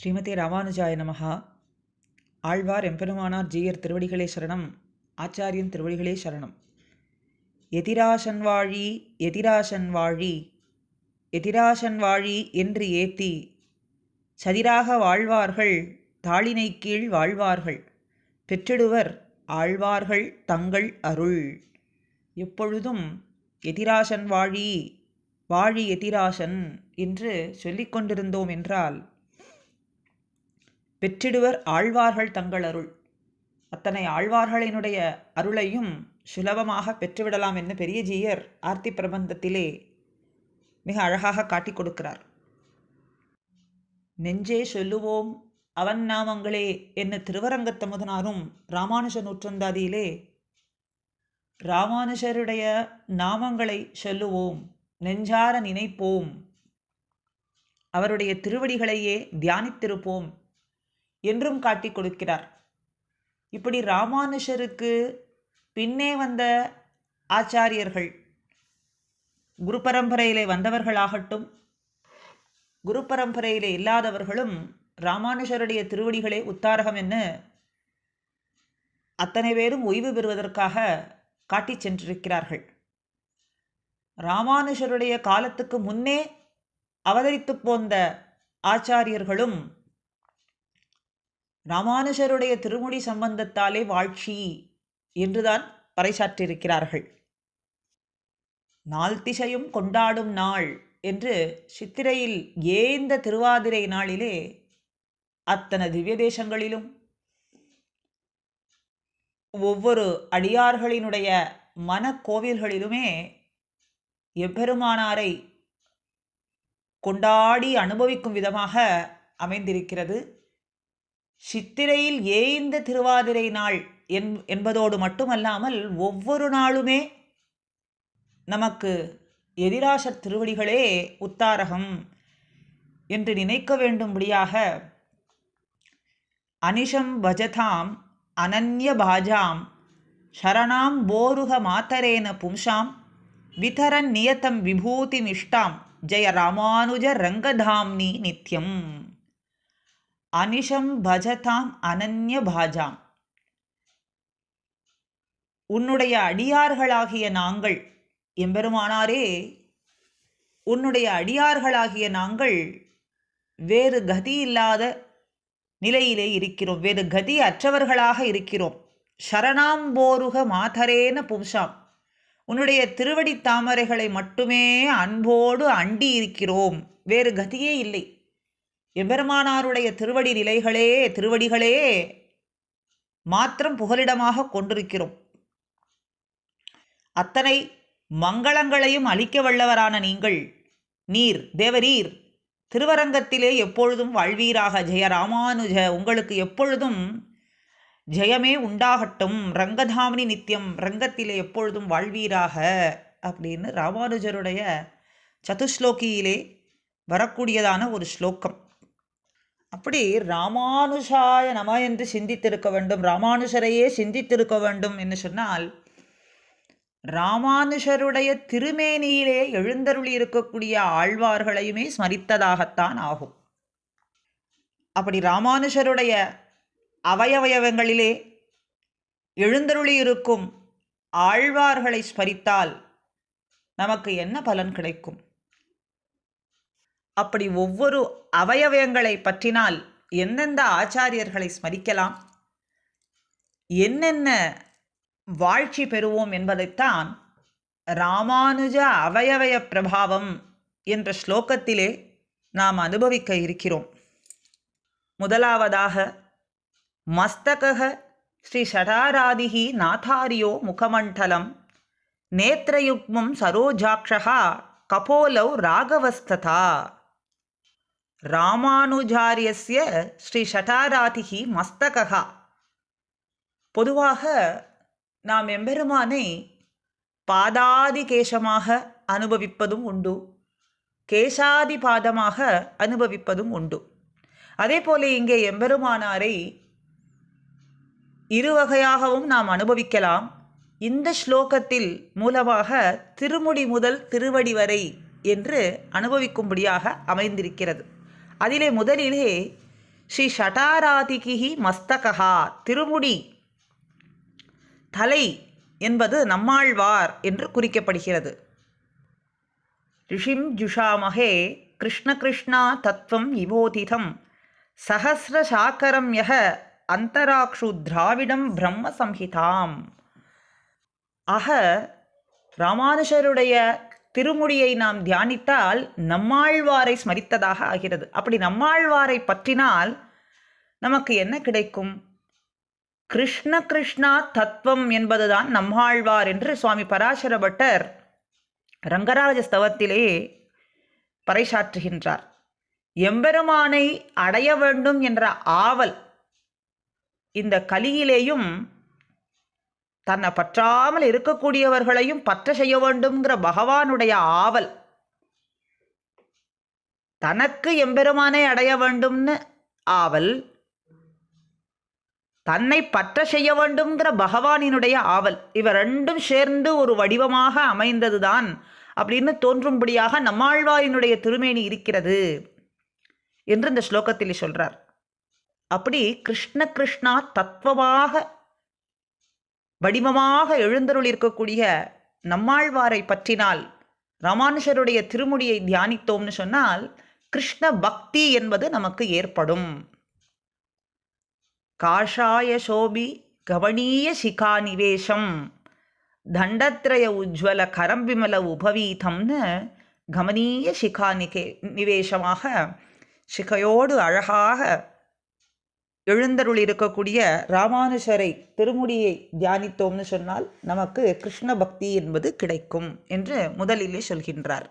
ஸ்ரீமதி ராமானுஜாய நமஹா. ஆழ்வார் எம்பெருமானார் ஜீயர் திருவடிகளே சரணம். ஆச்சாரியன் திருவடிகளே சரணம். எதிராசன் வாழி எதிராசன் வாழி எதிராசன் வாழி என்று ஏத்தி சதிராக வாழ்வார்கள் தாளினை கீழ் வாழ்வார்கள் பெற்றிடுவர் ஆழ்வார்கள் தங்கள் அருள். எப்பொழுதும் எதிராசன் வாழி வாழி எதிராசன் என்று சொல்லிக்கொண்டிருந்தோம் என்றால் பெற்றிடுவர் ஆழ்வார்கள் தங்கள் அருள் அத்தனை ஆழ்வார்களினுடைய அருளையும் சுலபமாக பெற்றுவிடலாம் என்று பெரிய ஜீயர் ஆர்த்தி பிரபந்தத்திலே மிக அழகாக காட்டிக் கொடுக்கிறார். நெஞ்சே சொல்லுவோம் அவன் நாமங்களே என்ன திருவரங்கத்தமுதனாரும் ராமானுஜ நூற்றந்தாதியிலே ராமானுஜருடைய நாமங்களை சொல்லுவோம் நெஞ்சார நினைப்போம் அவருடைய திருவடிகளையே தியானித்திருப்போம் என்றும் காட்டிக் கொடுக்கிறார். இப்படி ராமானுஷருக்கு பின்னே வந்த ஆச்சாரியர்கள் குரு பரம்பரையிலே வந்தவர்களாகட்டும் குரு பரம்பரையிலே இல்லாதவர்களும் ராமானுஷருடைய திருவடிகளே உத்தாரகம் என்று அத்தனை பேரும் ஓய்வு பெறுவதற்காக காட்டிச் சென்றிருக்கிறார்கள். ராமானுஷருடைய காலத்துக்கு முன்னே அவதரித்து போந்த ஆச்சாரியர்களும் ராமானுஜருடைய திருமுடி சம்பந்தத்தாலே வாழ்ச்சி என்றுதான் பறைசாற்றியிருக்கிறார்கள். நாள் திசையும் கொண்டாடும் நாள் என்று சித்திரையில் ஏந்த திருவாதிரை நாளிலே அத்தனை திவ்ய தேசங்களிலும் ஒவ்வொரு அடியார்களினுடைய மனக்கோவில்களிலுமே எம்பெருமானாரை கொண்டாடி அனுபவிக்கும் விதமாக அமைந்திருக்கிறது. சித்திரையில் ஏய்ந்த திருவாதிரை நாள் என் என்பதோடு மட்டுமல்லாமல் ஒவ்வொரு நாளுமே நமக்கு எதிராசர் திருவடிகளே உத்தாரகம் என்று நினைக்க வேண்டும்படியாக அனிஷம் பஜதாம் அனன்ய பாஜாம் சரணாம் போருக மாத்தரேன பும்சாம் விதரன் நியத்தம் விபூதிமிஷ்டாம் ஜெய ராமானுஜ ரங்கதாம்னி நித்யம். அனிஷம் பஜதாம் அனன்ய பாஜாம். உன்னுடைய அடியார்களாகிய நாங்கள் எம்பெருமானாரே உன்னுடைய அடியார்களாகிய நாங்கள் வேறு கதி இல்லாத நிலையிலே இருக்கிறோம். வேறு கதி அற்றவர்களாக இருக்கிறோம். சரணாம்போருக மாதரேன பும்சாம். உன்னுடைய திருவடி தாமரைகளை மட்டுமே அன்போடு அண்டி இருக்கிறோம் வேறு கதியே இல்லை. எம்பெருமானாருடைய திருவடி நிலைகளே திருவடிகளே மாத்திரம் புகலிடமாக கொண்டிருக்கிறோம். அத்தனை மங்களங்களையும் அளிக்க வல்லவரான நீங்கள் நீர் தேவரீர் திருவரங்கத்திலே எப்பொழுதும் வாழ்வீராக. ஜெய ராமானுஜ உங்களுக்கு எப்பொழுதும் ஜெயமே உண்டாகட்டும். ரங்கதாமினி நித்தியம் ரங்கத்திலே எப்பொழுதும் வாழ்வீராக அப்படின்னு ராமானுஜருடைய சதுஸ்லோகியிலே வரக்கூடியதான ஒரு ஸ்லோகம். அப்படி ராமானுஷாய நம என்று சிந்தித்திருக்க வேண்டும் ராமானுஷரையே சிந்தித்திருக்க வேண்டும் என்று சொன்னால் ராமானுஷருடைய திருமேனியிலே எழுந்தருளி இருக்கக்கூடிய ஆழ்வார்களையுமே ஸ்மரித்ததாகத்தான் ஆகும். அப்படி ராமானுஷருடைய அவயவயவங்களிலே எழுந்தருளி இருக்கும் ஆழ்வார்களை ஸ்மரித்தால் நமக்கு என்ன பலன் கிடைக்கும்? அப்படி ஒவ்வொரு அவயவயங்களை பற்றினால் எந்தெந்த ஆச்சாரியர்களை ஸ்மரிக்கலாம்? என்னென்ன வாழ்ச்சி பெறுவோம் என்பதைத்தான் ராமானுஜ அவயவய பிரபாவம் என்ற ஸ்லோகத்திலே நாம் அனுபவிக்க இருக்கிறோம். முதலாவதாக மஸ்தக ஸ்ரீ ஷடாராதிகி நாதாரியோ முகமண்டலம் நேத்திரயுக்மம் சரோஜாட்சா கபோலௌ ராகவஸ்ததா. ராமானுஜாரியஸ்ய ஸ்ரீ ஷட்டாராதிகி மஸ்தகா பொதுவாக நாம் எம்பெருமானை பாதாதி கேசமாக அனுபவிப்பதும் உண்டு. கேசாதி பாதமாக அனுபவிப்பதும் உண்டு. அதே போல இங்கே எம்பெருமானாரை இருவகையாகவும் நாம் அனுபவிக்கலாம். இந்த ஸ்லோகத்தில் மூலமாக திருமுடி முதல் திருவடி வரை என்று அனுபவிக்கும்படியாக அமைந்திருக்கிறது. அதிலே முதலிலே ஸ்ரீ ஷடாராதிகி மஸ்தகா திருமுடி தலை என்பது நம்மாழ்வார் என்று குறிக்கப்படுகிறது. ரிஷிம் ஜுஷாமகே கிருஷ்ண கிருஷ்ணா தத்துவம் இவோதிதம் சகசிரசாக்கரம் யக அந்தராக்ஷு திராவிடம் பிரம்ம சம்ஹிதாம். ஆக ராமானுஷருடைய திருமுடியை நாம் தியானித்தால் நம்மாழ்வாரை ஸ்மரித்ததாக ஆகிறது. அப்படி நம்மாழ்வாரை பற்றினால் நமக்கு என்ன கிடைக்கும்? கிருஷ்ண கிருஷ்ணா தத்துவம் என்பதுதான் நம்மாழ்வார் என்று சுவாமி பராசர பட்டர் ரங்கராஜ ஸ்தவத்திலே பறைசாற்றுகின்றார். எம்பெருமானை அடைய வேண்டும் என்ற ஆவல் இந்த கலியிலேயும் தன்னை பற்றாமல் இருக்கக்கூடியவர்களையும் பற்ற செய்ய வேண்டும்ங்கிற பகவானுடைய ஆவல். தனக்கு எம்பெருமானை அடைய வேண்டும்னு ஆவல் தன்னை பற்ற செய்ய வேண்டும்ங்கிற பகவானினுடைய ஆவல். இவர் ரெண்டும் சேர்ந்து ஒரு வடிவமாக அமைந்ததுதான் அப்படின்னு தோன்றும்படியாக நம்மாழ்வாரினுடைய திருமேனி இருக்கிறது என்று இந்த ஸ்லோகத்தில் சொல்றார். அப்படி கிருஷ்ண கிருஷ்ணா தத்துவமாக வடிவமாக எழுந்தருள் இருக்கக்கூடிய நம்மாழ்வாரை பற்றினால் ராமானுஷருடைய திருமுடியை தியானித்தோம்னு சொன்னால் கிருஷ்ண பக்தி என்பது நமக்கு ஏற்படும். காஷாய சோபி கவனீய சிகா நிவேஷம் தண்டத்ரய உஜ்வல கரம்பிமல உபவீதம்னு கவனீய சிகா நிகே நிவேஷமாக சிகையோடு அழகாக எழுந்தருள் இருக்கக்கூடிய ராமானுஷரை திருமுடியை தியானித்தோம்னு சொன்னால் நமக்கு கிருஷ்ண பக்தி என்பது கிடைக்கும் என்று முதலிலே சொல்கின்றார்.